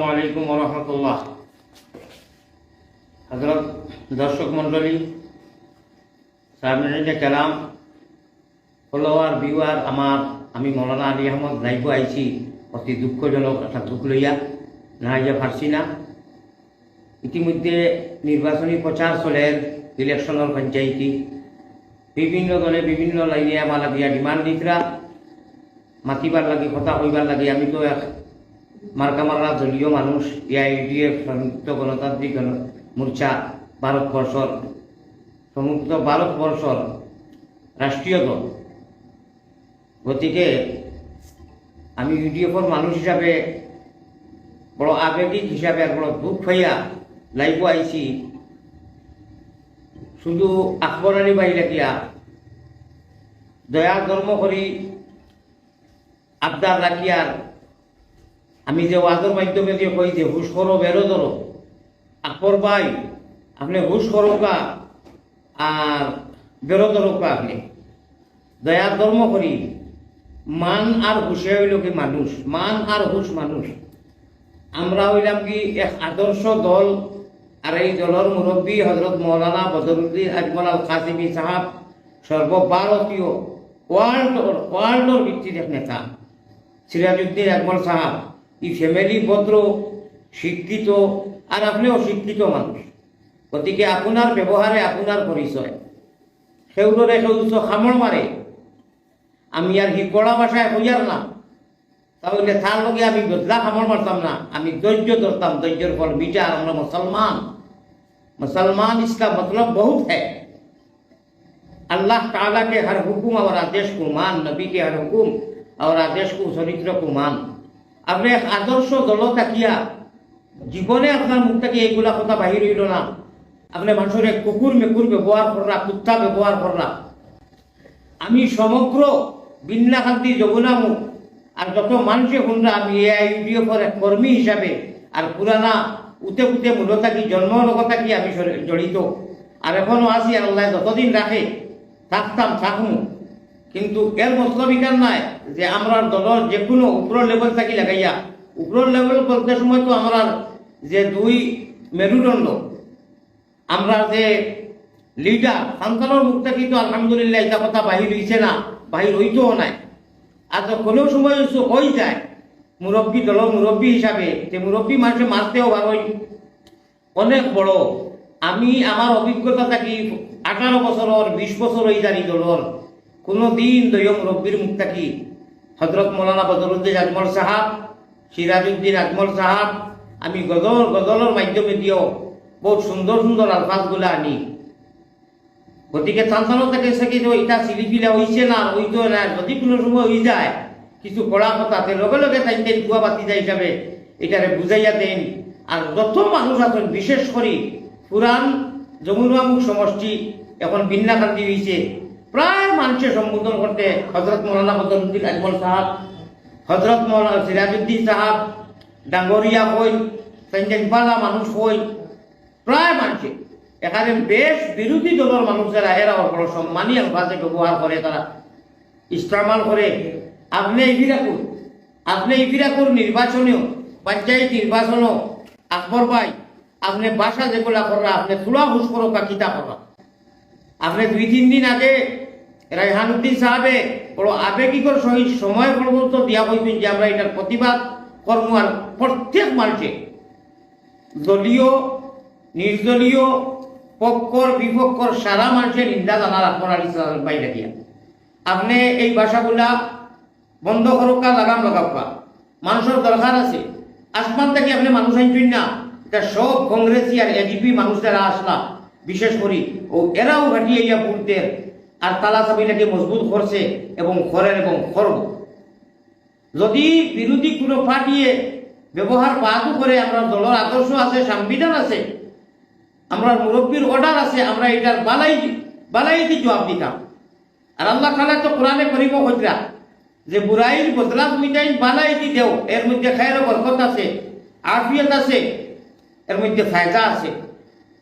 আসসালামু আলাইকুম রহমতুল্লাহ। হজরত দর্শক মণ্ডলী সামনে কালাম ফলোয়ার ভিউয়ার আমার, আমি মৌলানা আলী আহমদ লাইভ আইছি, অতি দুঃখজনক একটা দুঃখ লইয়া না ইয়া পারছি না। ইতিমধ্যে নির্বাচনী প্রচার চলের ইলেকশনের পঞ্চায়েতি। বিভিন্ন দলে বিভিন্ন লাইনে আমার লাগিয়া ডিমান্ড দিতরা। মাতিবার লাগি, কথা কইবার লাগি আমি তো এক মার্কা মার্রা দলীয় মানুষ এআইডিএফ সংযুক্ত গণতান্ত্রিক গণ- মোর্চা ভারতবর্ষর সমুক্ত ভারতবর্ষর রাষ্ট্রীয় দল। গতিকে আমি ইউডিএফর মানুষ হিসাবে বড় আবেগিক হিসাবে আর বড় দুঃখ হইয়া লাইভ আইছি। শুধু আকবর আলী বাই লাগিয়া দয়া ধর্ম করি আবদার রাখিয়ার আমি যে ওয়াজের মাধ্যমে যে কই যে হুশ করো, বেরো ধরো। আকবর ভাই, আপনি হুশ করো কা আর বেরো ধরো কা আপনি। দয়া ধর্ম করি, মান আর হুশে হইল কি মানুষ? মান আর হুশ মানুষ। আমরা হইলাম কি এক আদর্শ দল, আর এই দলের মুরব্বী হজরত মৌলানা বদরুদ্দিন আজমল আল কাসিমি সাহাব, সর্বভারতীয় ওয়ার্ল্ড ওয়ার্ল্ডর ভিত্তির এক নেতা, সিরাজউদ্দিন আকবর সাহাব। এই ফ্যামিলি ভদ্র শিক্ষিত আর আপনিও শিক্ষিত মানুষ গতিকে আপনার ব্যবহারে আপনার পরিচয় সেউরে সেউচ খামড় মারে আমি আর হি কড়া ভাষায় হইয়ার না তাহলে তার লগে আমি বদলা খামড় মারতাম না আমি ধৈর্য ধরতাম ধৈর্যের ফল মিটা আর আমরা মুসলমান मुसलमान इसका मतलब बहुत है अल्लाह ताला के हर हुक्म और आदेश को मान नबी के हर हुक्म और आदेश को চরিত্র को মান আপনি এক আদর্শ দল থাকিয়া জীবনে আপনার মুখ থেকে এইগুলা কথা বাহির হইল না আপনি মানুষের কুকুর মেকুর ব্যবহার করলা কুত্তা ব্যবহার করলা আমি সমগ্র বিন্যাকান্তি যমুনা মুখ আর যত মানুষে শুনরা আমি এ ইউডিএফর এক কর্মী হিসাবে আর পুরানা উতে উতে মূল থাকি জন্ম লগত থাকি আমি জড়িত। আর এখনও আছি আল্লাহ যতদিন রাখে থাকতাম থাকমু কিন্তু এর মতলব ইকার নাই যে আমরা দলের যে কোনো উপরের লেভেল থাকি লাগাইয়া। উপরের লেভেল বলতে সময় তো আমরা যে দুই মেরুদণ্ড আমরা যে লিডার সন্তানের মুখ থেকে তো আলহামদুলিল্লাহ এটা কথা বাহির হইছে না বাহির হইতেও নাই। আর কোনো সময় হই যায়। মুরব্বী দল মুরব্বী হিসাবে যে মুরব্বী মানুষে মারতেও ভালোই অনেক বড়। আমি আমার অভিজ্ঞতা থাকি আঠারো বছরের বিশ বছর হয়ে জানি দলর কোনো দিন দলীয় মুরব্বীর মুখ থাকি হজরত মৌলানা বদরুদ্দিন আজমল সাহাব, সিরাজউদ্দিন আজমল সাহাব, আমি গজল গজলের মাধ্যমে দিয়েও বহুত সুন্দর সুন্দর আলফাজগুলো আনি। গতিকে সন্তানও থাকে সাকি তো এটা সিলিপিলা হইছে না হইতো না, যদি কোনো সময় হয়ে যায়, কিছু কড়া কথা, তে লগে লগে তাই তাই কুয়া বাতিজা হিসাবে এটারে বুঝাইয়া দেন। আর যত মানুষ আছেন, বিশেষ করে পুরান যমুনামুখ সমষ্টি, এখন বিন্যাকান্তি হয়েছে প্রায় মানুষের সম্বোধন করতে হজরত মৌলানা বদরুদ্দিন আজমল সাহাব, হজরত মৌলানা সিরাজউদ্দিন সাহাব, ডাঙ্গরিয়া হই সঞ্জনপালা মানুষ হই প্রায় মানুষে এখানে বেশ বিরোধী দলের মানুষেরা এরা বড় সম্মানী আলফাজে ব্যবহার করে, তারা ইস্তেমাল করে। আপনি ইফিরাকুর আপনি ইফিরাকুর নির্বাচনীয় পঞ্চায়েত নির্বাচনও আকবর ভাই, আপনি বাসা যেগুলা করা আপনি তুলা হুস করো বা কিতা করা আপনি দুই তিন দিন আগে রায়হানুদ্দিন সাহেবে বড় আবেগিকর সহিত সময় পর্যন্ত দিয়া হইতেন যে আমরা এটার প্রতিবাদ কর্ম আর প্রত্যেক মানুষে? দলীয়, নির্দলীয়, পক্ষর, বিপক্ষর সারা মানুষের নিন্দা জানার আপনার বাইরে দিয়া। আপনি এই ভাষাগুলা বন্ধ করোকা লাগাম লাগাবকা মানুষের দরকার আছে। আসমান থেকে আপনি মানুষ আনছেন না। এটা সব কংগ্রেসি আর এডিপি মানুষ যারা আসলা, বিশেষ করে, ও এরাও ঘাটিয়ে ইয়া ভোটদের আর তালা চাবিটাকে মজবুত করছে এবং করেন এবং করব যদি বিরোধী কোনো পার্টিয়ে ব্যবহার বাদও করে, আমরা দলের আদর্শ আছে, সংবিধান আছে, আমরা মুরব্বীর অর্ডার আছে, আমরা এটার বালাই বালাই দি জবাব দিতাম। আর আল্লাহ তালা তো কোরআনে করিব হইতরা যে বুড়াইর বদলা তাই বালাই দি দেও, এর মধ্যে খায়ের বরকত আছে, আফিয়ত আছে, এর মধ্যে ফায়দা আছে।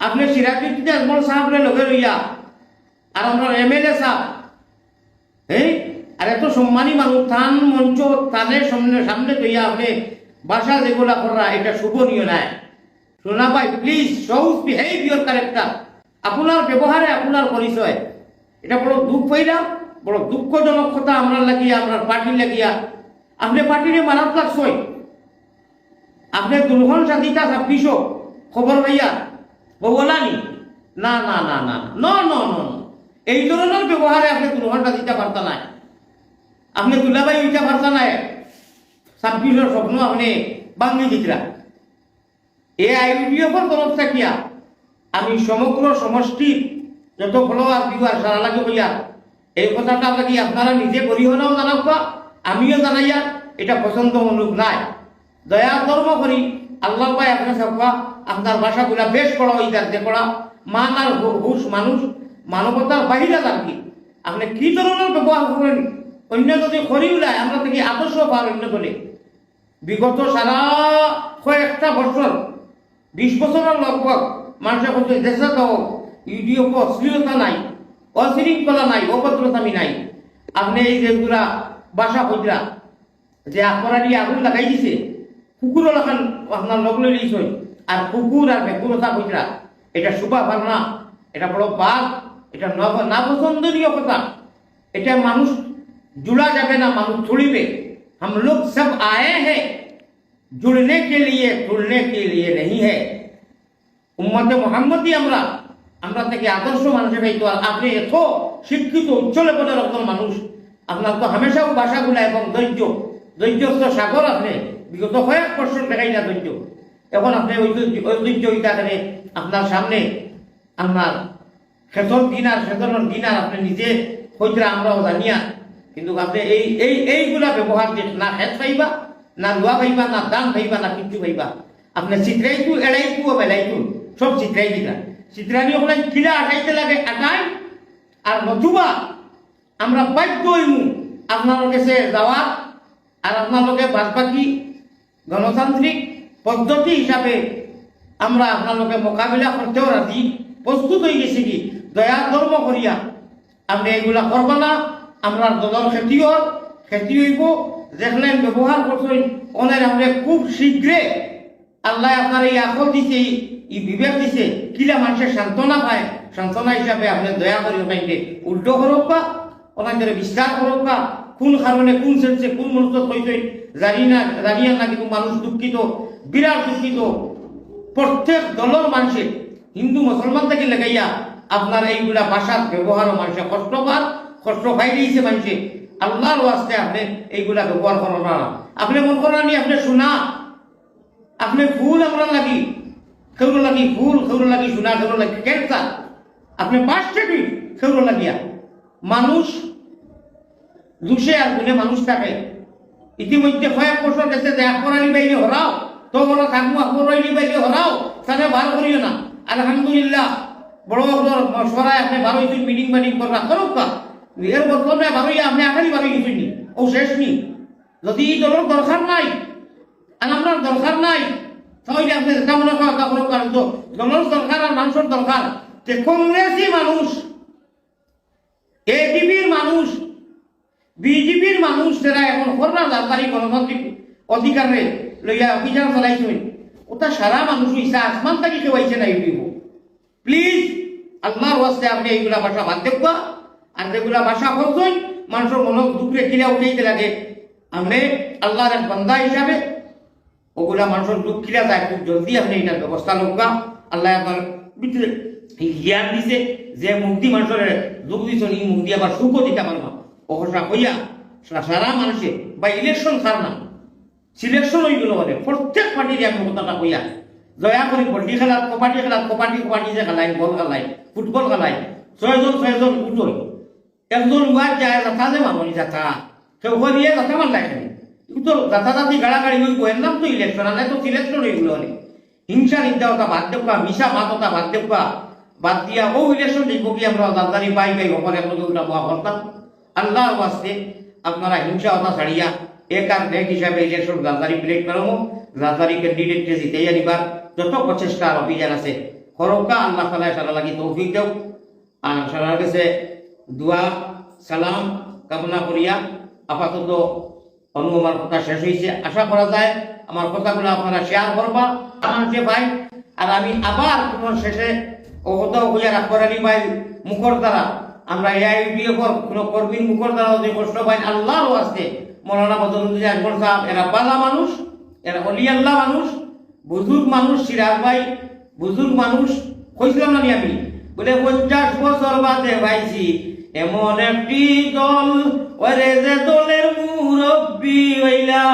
আপনি সিরাজুদ্দিন আজমল সাহেবরে লগে লইয়া আর আমরা এম এল এ সাহেব হ্যাঁ আর এত সম্মানী মানুষ, থান, মঞ্চ তানের সামনে সামনে তৈয়া আপনি বাসা যেগুলা করা, এটা শুভনীয় নাই সোনা ভাই প্লিজ সৌজ বিহেভ ইউর ক্যারেক্টার আপনার ব্যবহারে আপনার পরিচয়। এটা বড় দুঃখ পাইলাম বড় দুঃখজনক কথা আমরা লাগিয়া আপনার পার্টি লাগিয়া। আপনি পার্টিরে মারাত লাগছই। আপনি দুর্ঘন সাথীটা ছাব্বিশো, খবর ভাইয়া বলানি না না না, ন ন। ন ন। এই ধরনের ব্যবহারে আপনি দুর্ঘনটা দিতে পারতা নাই। আপনি দুলাবাই দিতে পারতা নাই। ছাব্বিশের স্বপ্ন আপনি বাঙি দিতরা। এ আইডিএফর তরফ থাকিয়া আমি সমগ্র সমষ্টির যত ফলোয়ার ভিউয়ার সারা লাগে হইয়া এই কথাটা আপনাকে আপনারা নিজে গরিহনাও জানাবা, আমিও জানাইয়া এটা পছন্দ মনুক নাই। দয়া কর্ম করি আল্লাহ পাই আপনার সবা আপনার ভাষাগুলা বেশ করা হই যাচ্ছে করা মান আর হুশ মানুষ মানবতার বাহিরে আর কি আপনি কি ধরনের ব্যবহার করেন অন্য যদি করি উলায় আমরা থেকে আদর্শ পার অন্য দলে বিগত সারা কয়েকটা বছর বিশ বছরের লগভগ মানুষের বলছে দেশে তো ইউডিও অশ্লীলতা নাই অশৃঙ্খলা নাই অভদ্রতামি নাই। আপনি এই যেগুলা বাসা হইরা যে আকরা দিয়ে আগুন লাগাই দিছে কুকুরও লাগান আপনার লগ দিয়েছে আর কুকুর আর বেকুরতা হইরা এটা শুভা ভাবনা এটা বড় বাঘ এটা নাপছন্দনীয় কথা। এটা মানুষ জুড়া যাবে না, মানুষ ছুড়িবে हम लोग সব আয়ে হে জুড়নে কে লিয়ে তুলনে কে লিয়ে नहीं है। উম্মতে মোহাম্মদই আমরা আমরা থেকে আদর্শ মানুষের এই আর আপনি এত শিক্ষিত উচ্চ লেভেলের একজন মানুষ। আপনার তো হামেশাও ভাষাগুলো এবং ধৈর্য। ধৈর্যস্থ সাগর আপনি, বিগত কয়েক বছর দেখাই না ধৈর্য। এখন আপনি ওই ঐতিহ্য এখানে আপনার সামনে, আপনার খেতর দিনার খেতনের দিনার আপনি নিজে হইতে আমরাও জানিয়া, কিন্তু আপনি এই এই, এইগুলা ব্যবহার দিয়ে না খেত পাইবা না লোয়া পাইবা না দান পাইবা না কিচ্ছু পাইবা আপনি চিত্রাইতু, এড়াইতু ও বেলাইতু, সব চিত্রাই দিলা চিত্রানি ওখানে কিলা আটাইতে লাগে আটাই আর নতুবা আমরা বাধ্য আপনার কাছে যাওয়া, আর আপনার বাদ বাকি গণতান্ত্রিক পদ্ধতি হিসাবে আমরা আপনার মোকাবিলা করতেও রাজি। প্রস্তুত হয়ে গেছি কি? দয়া ধর্ম করিয়া আপনি এইগুলা করবা না আমরা দলের খেতিও খেতি হইব দেখলেন ব্যবহার করছেন ওনার আমরা খুব শীঘ্রে আল্লাহ আপনার এই আকল দিছে, এই- বিবেক দিছে, কিলা মানুষের সান্ত্বনা পায়, সান্ত্বনা হিসাবে আপনি দয়া করি ওখানে উল্টো করক বা ওখানে বিশ্বাস করক বা, কোন কারণে কোন সেন্সে কোন মানুষ হইতে জানি না জানিয়া না কিন্তু মানুষ দুঃখিত, বিরাট দুঃখিত। প্রত্যেক দলের মানুষের হিন্দু, মুসলমান থেকে লাগাইয়া আপনার এইগুলা ভাষার ব্যবহারও মানুষে কষ্ট পার কষ্ট পাই দিয়েছে মানুষে। আল্লাহর ওয়াস্তে আপনি এইগুলা ব্যবহার করেন না। আপনি মন করেন আমি আপনি শোনা আপনি ফুল আমরা লাগি খেউর লাগি ফুল খেউর লাগি শোনা খেউর লাগি ক্যান্সার আপনি পাঁচটা তুই খেউর লাগিয়া। মানুষ দুষে আর গুণে মানুষ থাকে। ইতিমধ্যে কয়েক বছর গেছে যে আকবরানি বাইরে হরাও, তো বড় থাকব আকবরানি বাইরে হরাও, তাহলে বার করিও না। আলহামদুলিল্লাহ বড় মশওয়ারায় আপনি বারো দিন মিটিং মিটিং করবা করুক কা এর বর্তমানে বারোই, আপনি আখারি বারোই গেছেন নি ও শেষ নি যদি দলের দরকার নাই আর আপনার দরকার নাই তাহলে আপনি যেটা মনে করেন তা কারণ তো দলের দরকার আর মানুষের দরকার যে কংগ্রেসি মানুষ এডিবির মানুষ বিজেপির মানুষ যারা এখন করোনা জানতারি গণতান্ত্রিক অধিকারে লইয়া অভিযান চালাইছেন ওটা সারা মানুষ হইছে আসমান থাকি কেউ আইছে না ইউটিউব প্লিজ আল্লাহর ওয়াস্তে আপনি এইগুলা ভাষা বাদ দেখবা আর যেগুলা ভাষা করছেন মানুষের মন দুপুরে কিলা উঠাইতে লাগে। আপনি আল্লাহর বান্দা হিসাবে ওগুলা মানুষের দুঃখ কিলা যায়, খুব জলদি আপনি এটার ব্যবস্থা লোকা আল্লাহ আপনার ভিতরে জ্ঞান দিছে যে মুক্তি মানুষের দুঃখ দিচ্ছেন এই মুক্তি আবার সুখও দিতে পারবা। অহসা হইয়া সারা মানুষে বা ইলেকশন ছাড় না। সিলেকশন হয়ে গেল বলে, প্রত্যেক পার্টির আমি কথাটা কইয়া দয়া করে বডি খেলাত, কবাডি খেলাত, কবাডি কবাডি যে খেলাই বল খেলাই ফুটবল খেলাই ছয়জন ছয়জন উঠোই একজন উয়ার যায় যাতা যে মানুষ যাতা। কেউ করিয়ে যাতা মান লাগে কিন্তু যাতা জাতি গাড়াগাড়ি হইব এর নাম তো ইলেকশন আর তো সিলেকশন হয়ে গেল অনেক হিংসা নিন্দাওতা বাদ দেবা মিশা মাততা বাদ দেবা বাদ দিয়া, ও ইলেকশন দেখব কি আমরা দাদারি পাই পাই ওপরে আপনাকে ওটা মহা করতাম আল্লাহর ওয়াস্তে আপনারা হিংসা হতা ছাড়িয়া, এক আর হিসাবে ইলেকশন দাদারি প্লেট করাবো দাদারি ক্যান্ডিডেটকে জিতে আনিবার যত প্রচেষ্টা আর অভিযান আছে? করকা আল্লাহ তালা সারা লাগি তৌফিক দেও। আর সারার কাছে দোয়া, সালাম, কামনা করিয়া আপাতত অনুমান কথা শেষ হয়েছে আশা করা যায় আমার কথাগুলো আপনারা শেয়ার করবা, আমার যে ভাই, আর আমি আবার তোমার শেষে ও কথা হইয়া রাখবারানি ভাই, মুখর দ্বারা। আমরা এআই এআইডিএফ কোনো কর্মীর মুখর দ্বারা যে কষ্ট পাই আল্লাহরও আছে মৌলানা বদরুদ্দিন আকবর সাহেব, এরা বালা মানুষ, এরা অলি আল্লাহ মানুষ। বুজুর্গ মানুষ সিরাজ ভাই, বুজুর্গ মানুষ কইছিলাম না আমি? বলে, পঞ্চাশ বছর বাদে ভাইছি এমন একটি দল, ওরে যে দলের মুরব্বী হইলা,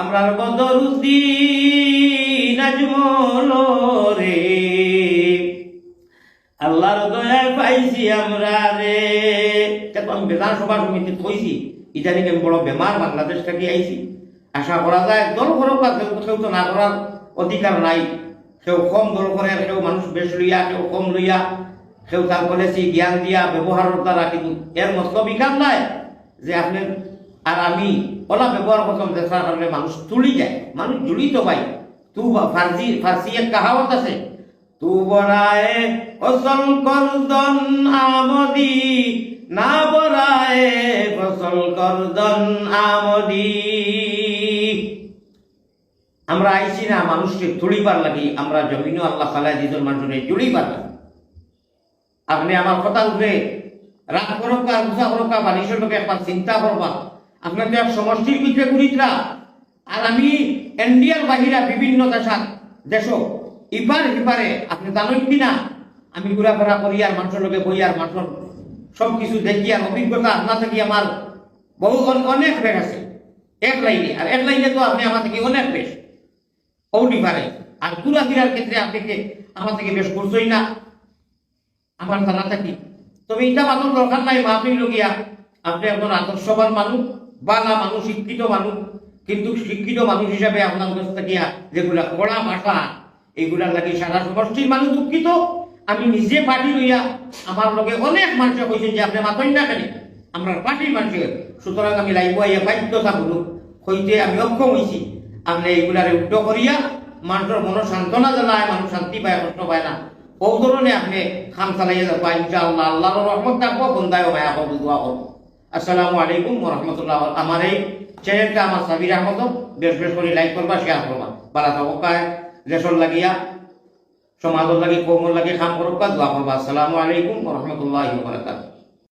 আমরা বদরুদ্দিন আজমল রে আল্লাহর দয়ায় পাইছি আমরা রে। আমি বিধানসভা সমিতি কইছি। ইদানিং আমি বড় বেমার বাংলাদেশ থেকে আইছি। আশা করা যায়, দল কেউ কেউ তো না করার অধিকার নাই। কেউ কম দল করে কেউ মানুষ বেশ লইয়া কেউ কম লইয়া কেউ তার বলেছি জ্ঞান দিয়া ব্যবহারের দ্বারা কিন্তু এর মতলব বিকাশ নাই যে আপনি আর আমি ওলা ব্যবহার করতাম দেখার কারণে মানুষ তুলি যায় মানুষ জুড়িত পাই তু ফার্সি ফার্সি এক কাহাওয়াত আছে। তু বড়ায় ফসল করদন আমদি, না বড়ায় ফসল করদন আমদি। আমরা আইছি না মানুষকে তুলিবার লাগি, আমরা জমিনও আল্লাহ তালা দিজন মানুষের জুড়িবার লাগি। আপনি আমার কথা উঠে রাগ করকা গুছা করকা বালিশের লোকে একবার চিন্তা করবা। আপনার তো এক সমষ্টির ভিতরে গুরিতরা আর আমি ইন্ডিয়ার বাহিরা বিভিন্ন দেশাত, দেশ ইপার ইপারে আপনি জানেন কি না? আমি ঘোরাফেরা করি আর মানুষের লোকে বই আর মানুষের সব কিছু দেখি আর অভিজ্ঞতা আপনা থেকে আমার বহু অন- অনেক বেশ আছে। এক লাইনে, আর এক লাইনে তো আপনি আমার থেকে অনেক বেশ। ওটি পারে। আর তুলা ঘোরাফেরার ক্ষেত্রে আপনাকে আমার থেকে বেশ করছই না। আমার জানা থাকি তবে এটা মানুষ দরকার নাই, মাহফিল লগিয়া আপনি একজন আদর্শবান মানুষ, বালা মানুষ, শিক্ষিত মানুষ। কিন্তু শিক্ষিত মানুষ হিসাবে আপনার কাছ থাকিয়া যেগুলা কড়া ভাষা এইগুলা লাগি সারা সমষ্টির মানুষ দুঃখিত। আমি নিজে পার্টি লইয়া আমার লগে অনেক মানুষে কইছেন যে আপনি মাতই না কেন? আমরা পার্টির মানুষের সুতরাং আমি লাইব আইয়া বাধ্য থাকব হইতে আমি অক্ষম হইছি। আপনি এইগুলারে উল্টো করিয়া মানুষের মন সান্ত্বনা জানায়, মানুষ শান্তি পায়, কষ্ট পায় না। ও ধরনের আপনি খাম চালাইয়া যাব। ইনশাআল্লাহ আল্লাহর রহমত থাকব বন্দায় মায়া করব দোয়া করব আসসালামু আলাইকুম রহমতুল্লাহ আমার এই চ্যানেলটা আমার সাবির আহমদ বেশ বেশ করে লাইক করবা শেয়ার করবা বারা থাকায় দেশর লাগিয়া সমাজর লাগি কৌমর লাগি খাম করবা দোয়া করবা আসসালামু আলাইকুম রহমতুল্লাহ বারাকাতুহু